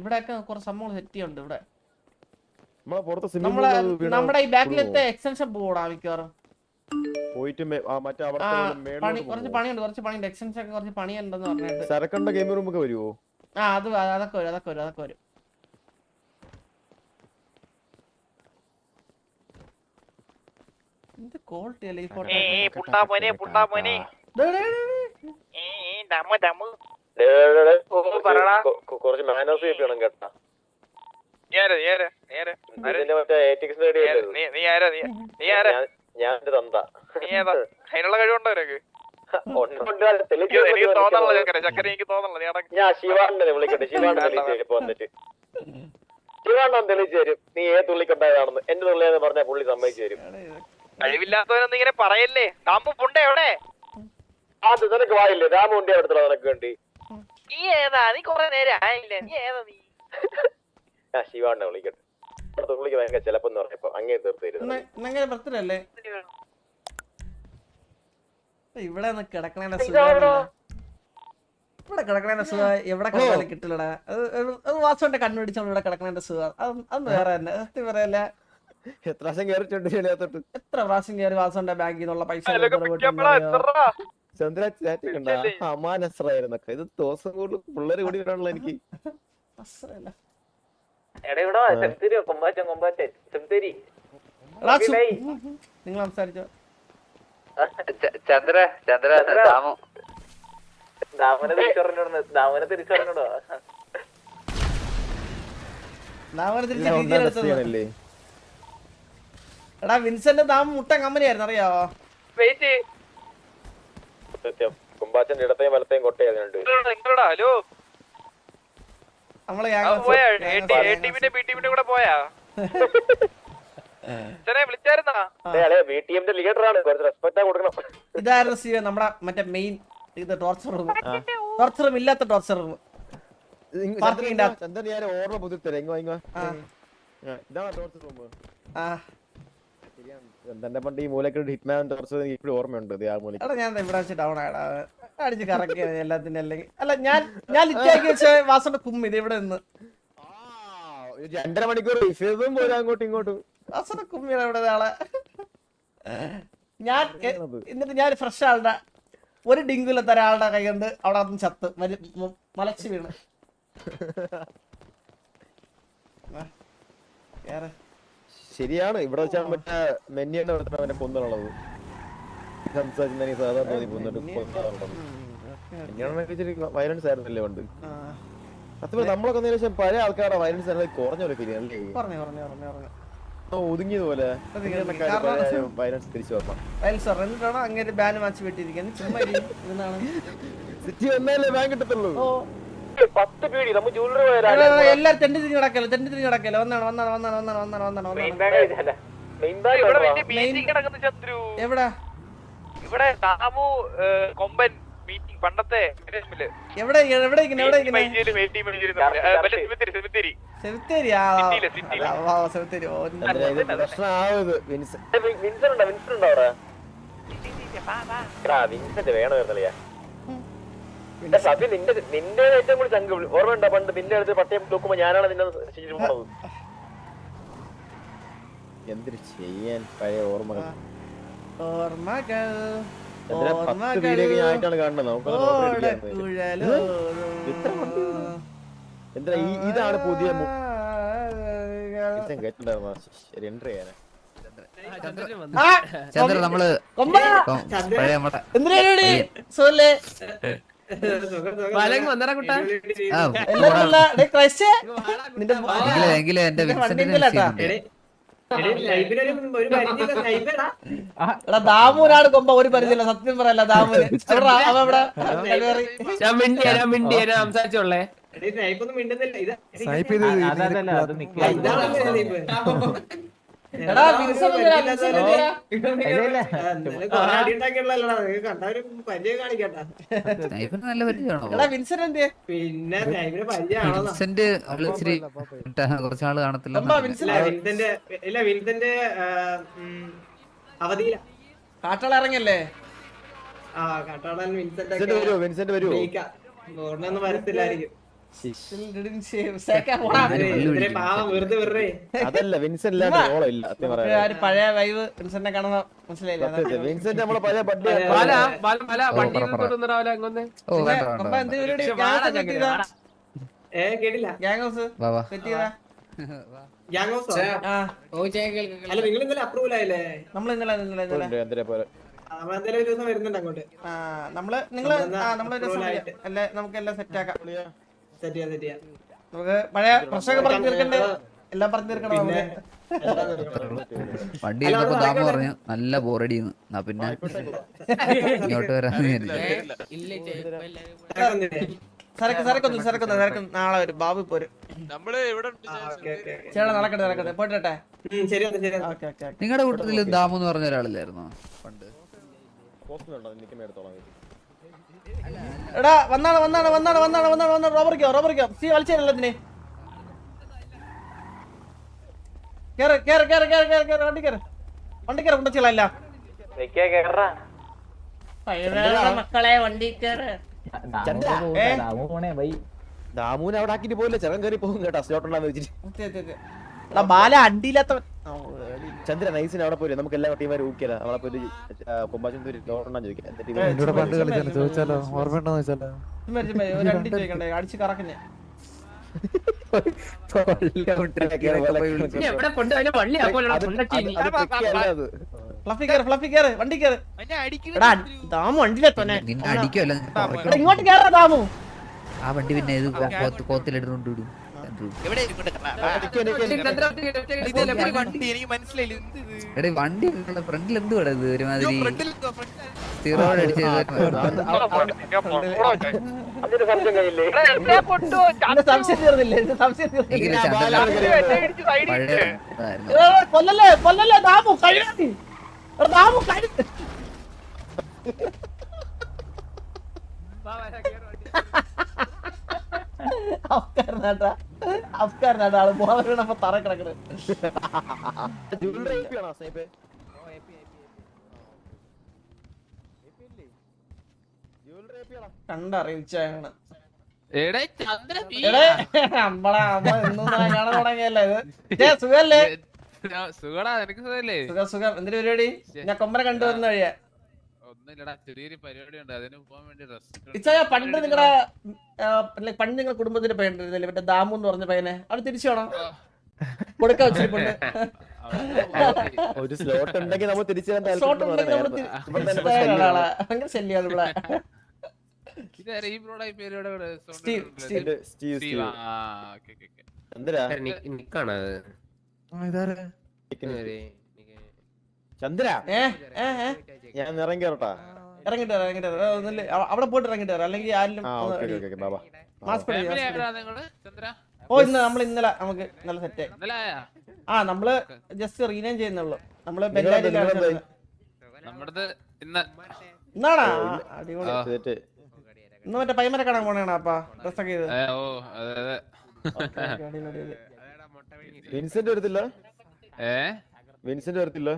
ഇവിടെയൊക്കെ കുറച്ച് സംഭവങ്ങൾ സെറ്റ് ചെയ്യുന്നുണ്ട് ഇവിടെ. നമ്മളെ പുറത്ത് സ്വിമ്മിംഗ് നമ്മളെ നമ്മുടെ ഈ ബാക്കിലത്തെ എക്സ്റ്റൻഷൻ പോടാ മിക്കവാറും. പോയിട്ട് പണി കുറച്ച്? പണിയുണ്ട് കുറച്ച് പണിയുണ്ട്. എക്സ്റ്റൻഷൻ ഒക്കെ കുറച്ച് പണിയുണ്ടെന്ന് പറഞ്ഞിട്ട്. സരക്കണ്ട ഗെയിം റൂം ഒക്കെ വരുമോ ആ അത് അതൊക്കെ വരും അതൊക്കെ വരും അതൊക്കെ വരും. എന്ത് ക്വാളിറ്റി അല്ലേ ഈ ഫോട്ടോ പുട്ടാ മോനെ പുട്ടാ മോനെ. ഏ ദമ്മ ദമ്മ. കുറച്ച് മാനേഴ്സ് കിട്ടണം കേട്ടാ. ഞാൻ എന്റെ തന്ത നീ ഏതാ? അതിനുള്ള കഴിവുണ്ടോ നിനക്ക്? ഉണ്ട്, എനിക്ക് തെളിയിച്ച് തോന്നണല്ലോ ചക്കര ചക്കര എനിക്ക് തോന്നണല്ലോ. ഞാൻ ശിവാണ്ടനെ വിളിക്കട്ടെ. വന്നിട്ട്. ശിവാണ്ടൻ തരും. നീ ഏത് തുള്ളിക്കൊണ്ടായതാണെന്ന് എന്റെ തുള്ളിയെന്ന് പറഞ്ഞ പുള്ളി സമ്മതിച്ചു തരും. കഴിവില്ലാത്തവനൊന്നും ഇങ്ങനെ പറയല്ലേ? താമ്പ് പുണ്ട എവിടെ അത് നിനക്ക് വായില്ലേ? രാമുണ്ടി എടുത്തോ നിനക്ക് വേണ്ടി. നീ ഏതാ? നീ കൊറേ നേരം ആയില്ല? നീ ഏതാ നീ? ഞാൻ വിളിക്കട്ടെ. ഭയങ്കര പറഞ്ഞപ്പോ ബർത്ത്ഡേ അല്ലേ? ഇവിടെ കിടക്കണേന്റെ ഇവിടെ കിടക്കണേന്റെ സുഖം എവിടെ കിടന്നാലും കിട്ടില്ലടാ. അത് ഇവിടെ കിടക്കണേന്റെ സുഖം. അത് വേറെ തന്നെ. സത്യം പറയല്ല. എത്ര പ്രാവശ്യം കയറിട്ടുണ്ട് എത്ര പ്രാവശ്യം കയറി വാസോന്റെ ബാങ്കിൽ നിന്നുള്ള പൈസ ചന്ദ്ര ചാറ്റ് കണ്ട ഇല്ലേ? അമാനസ്രായിരുന്നൊക്കെ ഇത് ദിവസം കൂടുതൽ പിള്ളേര് കൂടി വരാനുള്ള എനിക്ക് നിങ്ങൾ സംസാരിച്ചോ. ചന്ദ്ര ചന്ദ്ര ദാമു. ദാമനെ തിരിച്ചറിഞ്ഞോട്. ദാമനെ തിരിച്ചറിഞ്ഞോടോ? എടാ വിൻസെന്റ് ദാമ മുട്ട കമ്പനിയായിരുന്നു. അറിയാവോ വെയിറ്റ് സത്യം കുമ്പാച്ചന്റെ ഇടത്തെയും വലത്തെയും കൊട്ടയാതിനുണ്ട് നിങ്ങളോടാ ഹലോ. നമ്മളെ അവൻ പോയാ എ ടീമിന്റെ ബി ടീമിന്റെ കൂടെ പോയാ? വിളിച്ചായിരുന്നാ? ബി ലീഡറാണ്. കുറച്ച് റെസ്പെക്ട് കൊടുക്കണം. ഇതായിരുന്നു സി നമ്മുടെ മറ്റേ മെയിൻ ഇത് ടോർച്ചർ റൂം ടോർച്ചർ റൂം ഇല്ലാത്ത ടോർച്ചർ റൂം Parking ന്റെ അകത്ത്. ചന്ദ്രൻ ഞാൻ ഓർമ്മ പുതിർത്തരാം ഇങ്ങോ ഇങ്ങോ ആ. ആ, ഇതാണ് ടോർച്ചർ റൂം ആ. ചന്ദ്രന്റെ പണ്ട് ഈ മൂലക്ക് ഹിറ്റ്മാൻ ഇപ്പോഴും ഓർമ്മയുണ്ട് ആ മൂലക്ക് എടാ ഞാൻ ഇവിടെ വെച്ച് ഡൗൺ അടിച്ച് കറക്കി എല്ലാത്തിന്റെ അല്ലെങ്കിൽ. അല്ല ഞാൻ ഞാൻ ലിറ്റാക്കി വെച്ച വാസന്റെ കുമ്മി ഇത് ഇവിടെ നിന്ന്. ആ, ഒരു രണ്ടര മണിക്കൂർ വിഷയതും പോരാ അങ്ങോട്ടും ഇങ്ങോട്ടും. വാസന്റെ കുമ്മിയുടെ ഇവിടെ ആളെ ഞാൻ എന്നിട്ട് ഞാൻ ഫ്രഷ് ആളുടെ ഒരു ഡിങ്കുലത്തെ ഒരാളുടെ കൈ കൊണ്ട് അവിടെ അതും ചത്ത് മലച്ചു വീണ്. കേറ്. ശരിയാണ്. ഇവിടെ വെച്ചാൽ മറ്റേ മെന്നിയുടെ അടുത്ത് അവനെ കൊന്നുള്ളത് സംസാരിക്കുന്ന സാധാ തോന്നി കൊന്നിട്ട് കൊന്നുള്ളത് ഇച്ചിരി വയലൻസ് ആയിരുന്നല്ലേ പണ്ട്? സത്യം നമ്മളൊക്കെ ശേഷം പഴയ ആൾക്കാരുടെ വയലൻസ് ആണെങ്കിൽ കുറഞ്ഞ പോലെ ഫീൽ അല്ലേ? ഒതുങ്ങിയതുപോലെ വയലൻസ് തിരിച്ചു വരണം എന്നിട്ടാണ് അങ്ങനെ ബാൻ മാച്ച് വെട്ടിയിരിക്കുന്നത് ചുമ്മാ ഇരി. സിറ്റി വന്നാലേ ബാങ്ക് കിട്ടത്തുള്ളൂ. പത്ത് പീടി നമ്മൾ ജ്വല്ലറി എടാ, എല്ലാരും തെണ്ടി തിരിഞ്ഞ് കിടക്കല്ലോ തെണ്ടി തിരിഞ്ഞ് കിടക്കല്ലോ. വന്നാണ് വന്നാണ് വന്നാണ് വന്നാണ് വന്നാണ് വന്നാണ് വന്നാണ്. ഇവിടെ വലിയ മീറ്റിംഗ് കിടക്കുന്ന ചന്ദ്രു. എവിടാ? ഇവിടെ താമു കൊമ്പൻ മീറ്റിംഗ് പണ്ടത്തെ. എവിടെ എവിടെ എവിടെ സിമിത്തിരി, വേണമായിരുന്നല്ലേ? നിന്റെ നിന്റെ ഏറ്റവും കൂടി ചങ്ക് ഓർമ്മയുണ്ടോ പണ്ട് നിന്റെ അടുത്ത് പട്ടയം തൂക്കുമ്പോ ഞാനാണ് നിന്നെ പോണത് എന്തൊരു ചെയ്യാൻ പഴയ ഓർമ്മകൾ? ഓർമ്മകൾ ഇതാണ് പുതിയ എൻട്രി ചെയ്യാനാ. ചന്ദ്ര നമ്മൾ പഴയ നമ്മുടെ എങ്കിൽ എന്റെ ഇത്. എടാ ദാമുനാണ് കൊമ്പ ഒരു പരിചയമില്ല സത്യം പറയല്ല ദാമുന്. സംസാരിച്ചോളേ. എടാ വിൻസെന്റ് എന്തിനാ? വിൻസെന്റ് എന്തിനാ? സ്നൈപ്പിന് നല്ല പരിചയമാണോ? പിന്നെ വിൻസെന്റ് ഇച്ചിരി കുറച്ചാൾ കാണത്തില്ല കൊമ്പ വിൻസെന്റ് വിൻസെന്റ് ഇല്ല വിൻസെന്റ് അവധിയില. കാട്ടാള ഇറങ്ങിയല്ലേ? ആ കാട്ടാളൻ വിൻസെന്റ് വരുമോ വിൻസെന്റ് വരുമോ വരത്തില്ലായിരിക്കും. അതല്ല വിൻസെന്റ് പഴയ വൈവ് വിൻസെന്റിനെ കാണുന്ന മനസ്സിലായില്ലേ? അതാ. വിൻസെന്റ് നമ്മളെ പഴയ നമ്മൾ നിങ്ങൾ നമ്മളൊരു നമ്മൾ നമുക്ക് എല്ലാം സെറ്റ് ആക്കാം. നമുക്ക് പഴയ പ്രശ്നമൊക്കെ പറഞ്ഞു തീർക്കണ്ടേ? എല്ലാം പറഞ്ഞു തീർക്കണം പിന്നെ നമുക്ക്. വണ്ടി ഇരുന്നപ്പോ താമ പറഞ്ഞു നല്ല ബോറടിന്ന് എന്നാ പിന്നെ ഇങ്ങോട്ട് വരാന്ന്? സരക്ക് സരക്കൊന്നും സരക്കൊന്നും സരക്ക് നാളെ വരും. ബാബു പോര്. നമ്മൾ ഇവിടെ ഓക്കേ, ഓക്കേ, ഓക്കേ. ചേട്ടാ നടക്കട്ടെ നടക്കട്ടെ. പോട്ടെ ശരി എന്നാ, ശരി എന്നാ. Okay okay okay. നിങ്ങളുടെ കൂട്ടത്തിൽ ദാമു എന്ന് പറഞ്ഞ ഒരാളില്ലായിരുന്നോ? പണ്ട്. എടാ വന്നാണ് വന്നാണ് വന്നാണ് വന്നാണ് വന്നാണ് വന്നാണ്. റോബറിക്കോ റോബറിക്കോ സി വലിച്ചല്ലോ ഇതിനെ കേറ് കേറ് കേറ് കേറ് കേറ് കേറ് വണ്ടി കേറ്. വണ്ടി കേറ് കൊണ്ടുവച്ചില്ല മക്കളെ വണ്ടി കേറ്. ഏ? ദാമുവിനെ അവിടെ ആക്കിട്ട് പോയില്ല ചെറുക്കൻ കയറി പോകും കേട്ടോ സ്ലോട്ട് ഉണ്ടാന്ന് വെച്ചിട്ട് ബാല എടി. ചന്ദ്ര നൈസിന് അവിടെ പോയി നമുക്ക് എല്ലാ ടീമാരും ഊക്കിയല്ല നമ്മളെ പോയി കുമ്പാശം ലോട്ടുണ്ടാന്ന് ചോദിക്കാം. എന്നോട് പണ്ട് കളിച്ചാലും. ചോദിച്ചാലോ? ഓർമ്മയുണ്ടോ ചോദിച്ചാലോ? അടിച്ച് കറക്കുന്നേ. ഇങ്ങോട്ട് കേറാ ദാമു. ആ വണ്ടി പിന്നെ കോത്തിലിടുന്നുണ്ട് വിടും. വണ്ടി. എടേ വണ്ടി ഫ്രണ്ടിൽ എന്ത് ഇത് ഒരുമാതിരി? ഫ്രണ്ടിൽ സ്ഥിരോട് അടിച്ച് കൊല്ലല്ലേ കൊല്ലല്ലേ ദാമു കഴിയാത്തി എടാ ദാമു കഴി അഫ്കാരനാട്ടാ അഫ്കാരനാട്ടാ ആൾ. ബോധനപ്പോ തറ കിടക്കുന്നത്? കണ്ടറിയിച്ചാണ് നമ്മളെ അമ്മ ഇന്നും കാണാൻ തുടങ്ങിയല്ലേ ഇത്? സുഖല്ലേ? സുഖടാ നിനക്ക് സുഖല്ലേ? സുഖം സുഖം. എന്തിനു പരിപാടി? ഞാൻ കൊമ്പനെ കണ്ടുവരുന്ന വഴിയാ. ഒന്നുമില്ലടാ ചെറിയൊരു പരിപാടി ഉണ്ട് അതിന് പോകാൻ വേണ്ടി റെസ്റ്റ് ഇച്ചായ പണ്ട് നിങ്ങളുടെ പണ്ട് നിങ്ങളുടെ കുടുംബത്തിന്റെ പയ്യനില്ലേ മറ്റേ ദാമു എന്ന് പറഞ്ഞ പയ്യനെ? അവിടെ തിരിച്ചു വേണം കൊടുക്കാൻ വെച്ചിട്ടുണ്ട് ഒരു സ്ലോട്ട് ഉണ്ടെങ്കിൽ നമ്മൾ തിരിച്ചു ഷോട്ട് ഉണ്ടെങ്കിൽ ആളാ. ഭയങ്കര ശല്യാണ് ഇവിടെ. എന്തിനാ നിക്കാണ്. ഇതാരെ? ചന്ദ്ര. ഞാൻ ഇറങ്ങി കയറട്ടാ ഇറങ്ങിട്ട് വരാം, ഇറങ്ങിട്ട് അവിടെ പോയിട്ട് ഇറങ്ങിട്ട് വരാം അല്ലെങ്കിൽ ആരിലും ആ ഒന്ന് ഓക്കെ അടി. ഓക്കെ ഓക്കെ ബാബാ. മാസ്ക് ഇട്, Family മാസ്ക് ഇട്. ആയിട്ടാ നിങ്ങൾ? ചന്ദ്ര? ഓ ഇന്ന് നമ്മൾ ഇന്നലെ നമുക്ക് നല്ല സെറ്റ് ആയി. ഇന്നലെ ആ നമ്മൾ ജസ്റ്റ് റീനെയിം ചെയ്യുന്നുള്ളൂ. നമ്മൾ ഇന്നാണാ? അടിപൊളി. ഇന്ന് മറ്റേ പൈമരെ കാണാൻ പോണേണ അപ്പാ? ചെയ്ത്. ഓക്കേ, അടിപൊളി, അടിപൊളി. വിൻസെന്റ് വരത്തില്ല? ഏ? വിൻസെന്റ് വരത്തില്ല?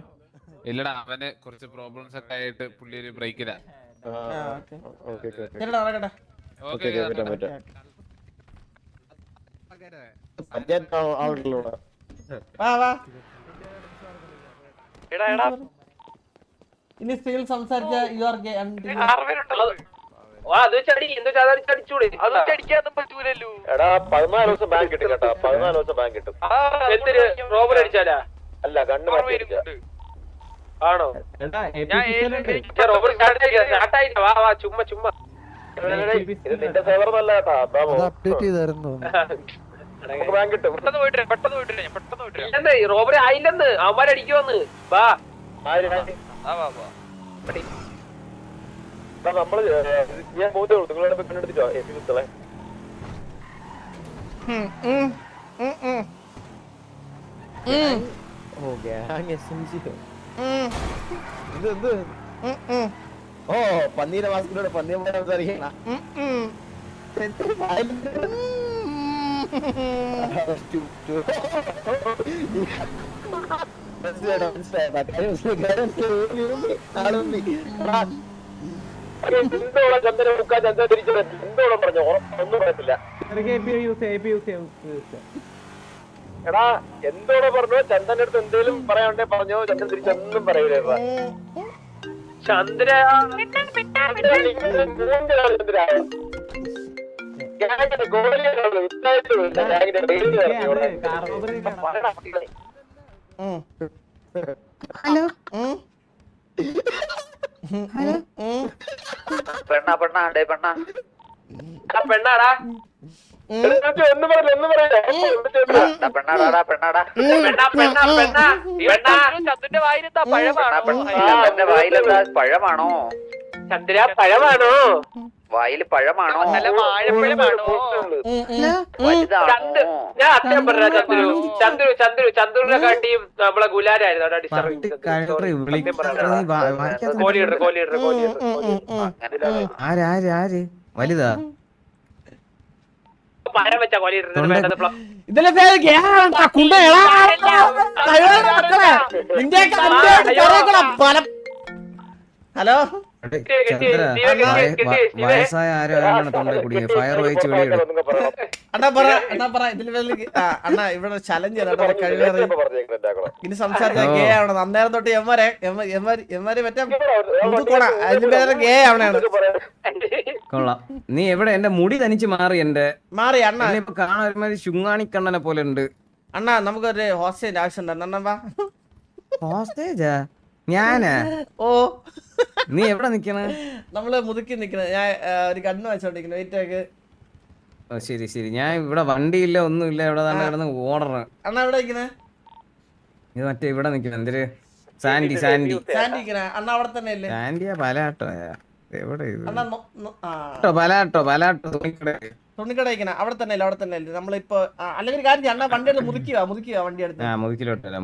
ഇല്ലടാ അവന് കുറച്ച് പ്രോബ്ലംസ് ഒക്കെ ആയിട്ട് പുള്ളി ഒരു ബ്രേക്കിലാ ഇനി സ്ത്രീകൾ സംസാരിച്ച യു ആർ ഗേ എടാ പതിനാല് ദിവസം ബാങ്ക് കിട്ടും കേട്ടോ. പതിനാല് ദിവസം ബാങ്ക് കിട്ടും. റോബർ അടിച്ചാലാ? അല്ല കണ്ണ് മാറ്റി. ആണോ? ചുമ്മാ ചുമ്മാ. നിന്റെ നല്ല അപ്ഡേറ്റ് ചെയ്തായിരുന്നു കിട്ടും. പെട്ടെന്ന് പോയിട്ട് പെട്ടെന്ന് പോയിട്ട് പെട്ടെന്ന് പോയിട്ട് വരാം. ഇല്ലെന്ന് റോബറി ആയില്ലെന്ന് അവന്മാരടിക്കുവന്ന്. വാ. നമ്മൾ ഞാൻ മൂത്തേ ഉള്ളൂ. നിങ്ങളെ പെണ്ണെടുത്തിട്ടോ എപ്പി കുത്തളെ ഓ ഗ്യാങ് എസ് എം ജി ഇത് എന്ത് ഓ പന്നീര സംസാരിക്കണ. കാര്യം മനസ്സിലായി. ആളുണ്ട്. എടാ, എന്തോളം ചന്ദ്രൻ മുക്കാ ചന്ദ്രൻ തിരിച്ചു എന്തോളം പറഞ്ഞു ഒന്നും പറയത്തില്ല എടാ എന്തോടെ പറഞ്ഞു ചന്ദ്രന്റെ അടുത്ത് എന്തേലും പറയാണ്ടേ പറഞ്ഞോ ചന്ദ്രൻ തിരിച്ചൊന്നും പറയൂലേ. ചന്ദ്ര. ഹലോ. ഹലോ. പെണ്ണാ പെണ്ണാ പെണ്ണാടാ പെണ്ണാടാ പെണ്ണാടാ പെണ്ണാ പെണ്ണാ പെണ്ണാ. ചന്ദ്രന്റെ വായിലെന്താ പഴമാണോ? പെണ്ണാ ചന്ദ്രന്റെ വായിലെന്താ പഴമാണോ? ചന്ദ്ര പഴമാണോ? വായിൽ പഴമാണോ? നല്ല വാഴപ്പഴമാണോ? ചന്ദ് ഞാൻ അത്യം പറഞ്ഞ ചന്ദ്രു. ചന്ദ്രു ചന്ദ്രു കാട്ടിയും നമ്മളെ ഗുലാരായിരുന്നു അവിടെ ഡിസ്റ്റർബിങ് കോലി ഇടറ് കോലി ഇടറ് കോലി ഇടറ് ആര് ആര് ആര്? വലുതാ പഴം വെച്ച കോലി ഇടുന്നത് വേണ്ടത് പ്ല- ഇതിലെ പേര് ഗ്യാങ്ങാ, കുണ്ടകളാ. കഴിവേറെ മക്കളെ. ഹലോ. വയസ്സായ ആരോ ആരാണ് തൊണ്ടേ കുടുങ്ങി ഫയർ വഹിച്ച് വെളിയിടും. അണ്ണാ പറ അണ്ണാ പറ അണ്ണാ ഇവിടെ ചലഞ്ച് ചെയ്യണം കഴിവേറി. ഇനി സംസാരിച്ച ഗേ ആവണം അന്നേരം തൊട്ട് എമ്മരെ എമ്മര് മറ്റേ അതിന്റെ പേരെ ഗേ ആവണാണ്. കൊള്ളാം. നീ എവിടെ? എന്റെ മുടി തനിച്ച് മാറി എന്റെ. മാറി അണ്ണാ. ഇപ്പൊ കാണാൻ ഒരുമാതിരി ശുങ്ങാണി കണ്ണനെ പോലെ ഉണ്ട്. അണ്ണാ നമുക്കൊരു ഹോസ്റ്റേജ് ആവശ്യം വാ. ഹോസ്റ്റേജാ? ഞാനാ? ഓ. നീ എവിടെ നിക്കണ? നമ്മൾ മുതുക്കി നിക്കണ. ഞാൻ ഒരു കണ്ണ് വെച്ചോണ്ടിരിക്കുന്നു. വെയിറ്റ് ആക്ക് ഓ ശരി ശരി. ഞാൻ ഇവിടെ വണ്ടിയില്ല ഒന്നുമില്ല. ഇവിടെ തന്നെ കിടന്ന് ഓടണം. അണ്ണാ എവിടെ നിക്കണേ? ഇത് മറ്റേ ഇവിടെ നിക്കണ. എന്തൊരു? സാൻഡി സാൻഡി സാൻഡി അണ്ണാ അവിടെ തന്നെ സാൻഡിയാ പലാട്ടോ എവിടെ അവിടെ തന്നെ അവിടെ തന്നെ നമ്മളിപ്പോ അല്ലെങ്കിൽ കാര്യം അണ്ണാ വണ്ടി എടുത്ത് മുതുക്കുക മുതുക്കുക വണ്ടി എടുത്ത്. ആ മുതുക്കിലോട്ടല്ല